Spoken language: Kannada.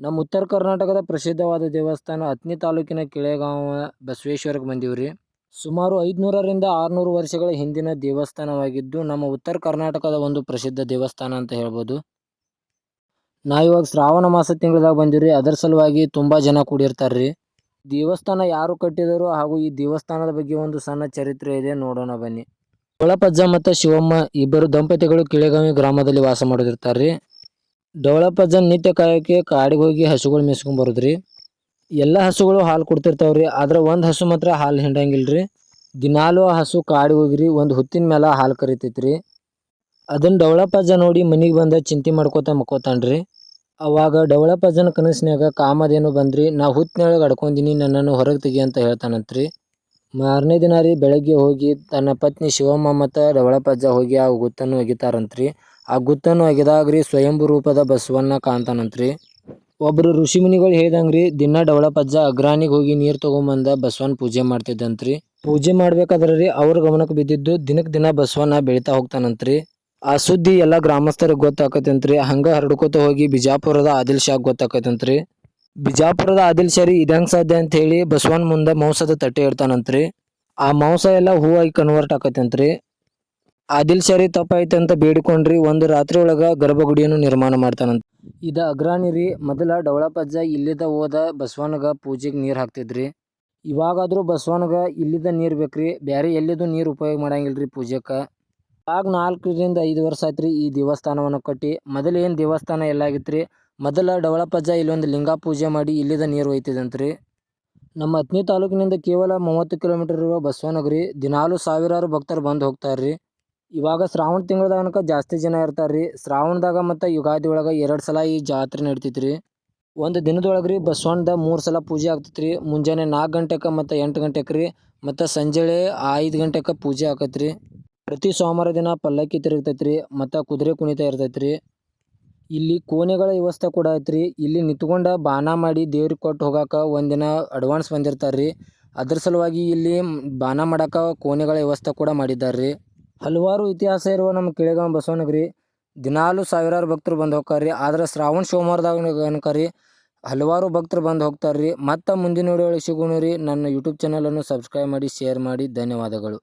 ನಮ್ಮ ಉತ್ತರ ಕರ್ನಾಟಕದ ಪ್ರಸಿದ್ಧವಾದ ದೇವಸ್ಥಾನ ಅತ್ನಿ ತಾಲೂಕಿನ ಕಿಳೆಗಾಂವ ಬಸವೇಶ್ವರಕ್ಕೆ ಬಂದೀವ್ರಿ ಸುಮಾರು ಐದುನೂರರಿಂದ ಆರುನೂರು ವರ್ಷಗಳ ಹಿಂದಿನ ದೇವಸ್ಥಾನವಾಗಿದ್ದು, ನಮ್ಮ ಉತ್ತರ ಕರ್ನಾಟಕದ ಒಂದು ಪ್ರಸಿದ್ಧ ದೇವಸ್ಥಾನ ಅಂತ ಹೇಳ್ಬೋದು. ನಾವಿವಾಗ ಶ್ರಾವಣ ಮಾಸ ತಿಂಗಳದಾಗ ಬಂದಿವ್ರಿ ಅದರ ಸಲುವಾಗಿ ತುಂಬ ಜನ ಕೂಡಿರ್ತಾರ್ರಿ ದೇವಸ್ಥಾನ ಯಾರು ಕಟ್ಟಿದರು ಹಾಗೂ ಈ ದೇವಸ್ಥಾನದ ಬಗ್ಗೆ ಒಂದು ಸಣ್ಣ ಚರಿತ್ರೆ ಇದೆ, ನೋಡೋಣ ಬನ್ನಿ. ಕೊಳಪಜ್ಜ ಮತ್ತು ಶಿವಮ್ಮ ಇಬ್ಬರು ದಂಪತಿಗಳು ಕಿಳೆಗಾವಿ ಗ್ರಾಮದಲ್ಲಿ ವಾಸ ಮಾಡೋದಿರ್ತಾರ್ರಿ ಡೊಳಪಜ್ಜ ನಿತ್ಯ ಕಾಯೋಕೆ ಕಾಡಿಗೆ ಹೋಗಿ ಹಸುಗಳು ಮೇಯ್ಸ್ಕೊಂಡ್ ಬರೋದ್ರಿ. ಎಲ್ಲ ಹಸುಗಳು ಹಾಲು ಕೊಡ್ತಿರ್ತಾವ್ರಿ, ಆದ್ರೆ ಒಂದು ಹಸು ಮಾತ್ರ ಹಾಲು ಹಿಂಡಂಗಿಲ್ರಿ. ದಿನಾಲು ಆ ಹಸು ಕಾಡಿಗೆ ಹೋಗಿರಿ, ಒಂದು ಹುತ್ತಿನ ಮೇಲೆ ಹಾಲು ಕರಿತೈತ್ರಿ. ಅದನ್ನು ಡವಳಪ್ಪಜ್ಜ ನೋಡಿ ಮನೆಗೆ ಬಂದ ಚಿಂತೆ ಮಾಡ್ಕೋತ ಮಕ್ಕೋತಾನ್ರಿ. ಅವಾಗ ಡವಳಪ್ಪಜ್ಜನ ಕನಸಿನಾಗ ಕಾಮದೇನು ಬಂದ್ರಿ, ನಾ ಹುತ್ತಿನೊಳಗೆ ಅಡ್ಕೊಂದಿನಿ, ನನ್ನನ್ನು ಹೊರಗೆ ತೆಗಿ ಅಂತ ಹೇಳ್ತಾನಂತ್ರಿ. ಮಾರನೇ ದಿನ ರೀ ಬೆಳಗ್ಗೆ ಹೋಗಿ ತನ್ನ ಪತ್ನಿ ಶಿವಮ್ಮ ಮತ್ತು ಡವಳಪ್ಪಜ್ಜ ಹೋಗಿ ಆ ಗುತ್ತನ್ನು ಒಗಿತಾರಂತ್ರಿ. ಆ ಗುತ್ತನ್ನು ಅಗೆದಾಗ್ರಿ, ಸ್ವಯಂಭೂ ರೂಪದ ಬಸವಣ್ಣ ಕಾಣ್ತಾನಂತ್ರಿ ಒಬ್ಬರು ಋಷಿಮುನಿಗಳು ಹೇಳ್ದಂಗ್ರಿ, ದಿನ ಡವಳಪ್ಪಜ್ಜ ಅಗ್ರಾನಿಗೆ ಹೋಗಿ ನೀರು ತೊಗೊಂಬಂದ ಬಸವಣ್ಣ ಪೂಜೆ ಮಾಡ್ತಿದ್ದಂತ್ರಿ. ಪೂಜೆ ಮಾಡ್ಬೇಕಾದ್ರೆ ರೀ ಅವ್ರ ಗಮನಕ್ಕೆ ಬಿದ್ದಿದ್ದು ದಿನಕ್ಕೆ ದಿನ ಬಸವಣ್ಣ ಬೆಳಿತಾ ಹೋಗ್ತಾನಂತ್ರಿ. ಆ ಸುದ್ದಿ ಎಲ್ಲ ಗ್ರಾಮಸ್ಥರಿಗೆ ಗೊತ್ತಾಕತ್ತಂತ್ರಿ ಹಂಗ ಹರಡ್ಕೋತ ಹೋಗಿ ಬಿಜಾಪುರದ ಆದಿಲ್ ಶಾಗ್ ಗೊತ್ತಾಕತಂತ್ರಿ ಬಿಜಾಪುರದ ಆದಿಲ್ ಶಾರಿ ಇದಂಗ್ ಸಾಧ್ಯ ಅಂತ ಹೇಳಿ ಬಸವನ್ ಮುಂದೆ ಮಾಂಸದ ತಟ್ಟೆ ಇಡ್ತಾನಂತ್ರಿ ಆ ಮಾಂಸ ಎಲ್ಲ ಹೂವಾಗಿ ಕನ್ವರ್ಟ್ ಆಕತ್ತಂತ್ರಿ ಆದಿಲ್ ಶಾರಿ ತಪ್ಪಾಯ್ತು ಅಂತ ಬೇಡಿಕೊಂಡ್ರಿ, ಒಂದು ರಾತ್ರಿ ಒಳಗ ಗರ್ಭಗುಡಿಯನ್ನು ನಿರ್ಮಾಣ ಮಾಡ್ತಾನಂತ. ಇದ ಅಗ್ರಾಣಿ ರೀ, ಮೊದಲ ಡವಳಪಜ್ಜ ಇಲ್ಲಿದ ಹೋದ ಬಸವನಗ ಪೂಜೆಗೆ ನೀರು ಹಾಕ್ತಿದ್ರಿ. ಇವಾಗಾದ್ರೂ ಬಸವನಗ ಇಲ್ಲಿದ ನೀರು ಬೇಕ್ರಿ ಬೇರೆ ಎಲ್ಲಿದು ನೀರು ಉಪಯೋಗ ಮಾಡಂಗಿಲ್ರಿ ಪೂಜೆಕ. ಆಗ ನಾಲ್ಕರಿಂದ ಐದು ವರ್ಷ ಆಯ್ತು ಈ ದೇವಸ್ಥಾನವನ್ನು ಕಟ್ಟಿ, ಮೊದಲು ಏನು ದೇವಸ್ಥಾನ ಎಲ್ಲಾಗಿತ್ತು ರೀ ಮೊದಲ ಡವಳಪಜ್ಜ ಇಲ್ಲೊಂದು ಲಿಂಗ ಪೂಜೆ ಮಾಡಿ ಇಲ್ಲಿದ ನೀರು ಒಯ್ತಿದಂತ್ರಿ. ನಮ್ಮ ಹತ್ತನೇ ತಾಲೂಕಿನಿಂದ ಕೇವಲ ಮೂವತ್ತು ಕಿಲೋಮೀಟರ್ ಇರುವ ಬಸವನಗರಿ, ದಿನಾಲು ಸಾವಿರಾರು ಭಕ್ತರು ಬಂದು ಹೋಗ್ತಾರ್ರಿ. ಇವಾಗ ಶ್ರಾವಣ ತಿಂಗಳದಾಗ ಅನ್ಕ ಜಾಸ್ತಿ ಜನ ಇರ್ತಾರೆ ರೀ ಶ್ರಾವಣದಾಗ ಮತ್ತು ಯುಗಾದಿ ಒಳಗೆ ಎರಡು ಸಲ ಈ ಜಾತ್ರೆ ನಡಿತೈತ್ರಿ. ಒಂದು ದಿನದೊಳಗೆ ರೀ ಬಸವಣ್ಣದ ಮೂರು ಸಲ ಪೂಜೆ ಆಗ್ತೈತೆ ರೀ ಮುಂಜಾನೆ ನಾಲ್ಕು ಗಂಟೆಗೆ ಮತ್ತು ಎಂಟು ಗಂಟೆಗೆ ರೀ. ಮತ್ತು ಸಂಜೆ ಐದು ಗಂಟೆಗೆ ಪೂಜೆ ಆಕತ್ರಿ. ಪ್ರತಿ ಸೋಮವಾರ ದಿನ ಪಲ್ಲಕ್ಕಿ ತಿರುಗ್ತೈತ್ರಿ. ಮತ್ತು ಕುದುರೆ ಕುಣಿತ ಇರ್ತೈತೆ ರೀ ಇಲ್ಲಿ ಕೋಣೆಗಳ ವ್ಯವಸ್ಥೆ ಕೂಡ ಐತ್ರಿ. ಇಲ್ಲಿ ನಿಂತ್ಕೊಂಡ ಬಾನ ಮಾಡಿ ದೇವ್ರಿಗೆ ಕೊಟ್ಟು ಹೋಗಾಕ ಒಂದಿನ ಅಡ್ವಾನ್ಸ್ ಬಂದಿರ್ತಾರೆ ರೀ ಅದ್ರ ಸಲುವಾಗಿ ಇಲ್ಲಿ ಬಾನ ಮಾಡಾಕ ಕೋಣೆಗಳ ವ್ಯವಸ್ಥೆ ಕೂಡ ಮಾಡಿದ್ದಾರ್ರಿ. ಹಲವಾರು ಇತಿಹಾಸ ಇರುವ ನಮ್ಮ ಕೆಳಗಾಂ ಬಸವನಗರಿ, ದಿನಾಲು ಸಾವಿರಾರು ಭಕ್ತರು ಬಂದು ಹೋಗ್ತಾರ್ರಿ. ಆದ್ರೆ ಶ್ರಾವಣ ಸೋಮವಾರದಾಗ ಅನ್ಕರಿ, ಹಲವಾರು ಭಕ್ತರು ಬಂದು ಹೋಗ್ತಾರ್ರಿ. ಮತ್ತೆ ಮುಂದಿನ ವಿಡಿಯೋ ಸಿಗೋಣ ರೀ. ನನ್ನ ಯೂಟ್ಯೂಬ್ ಚಾನಲನ್ನು ಸಬ್ಸ್ಕ್ರೈಬ್ ಮಾಡಿ ಶೇರ್ ಮಾಡಿ. ಧನ್ಯವಾದಗಳು.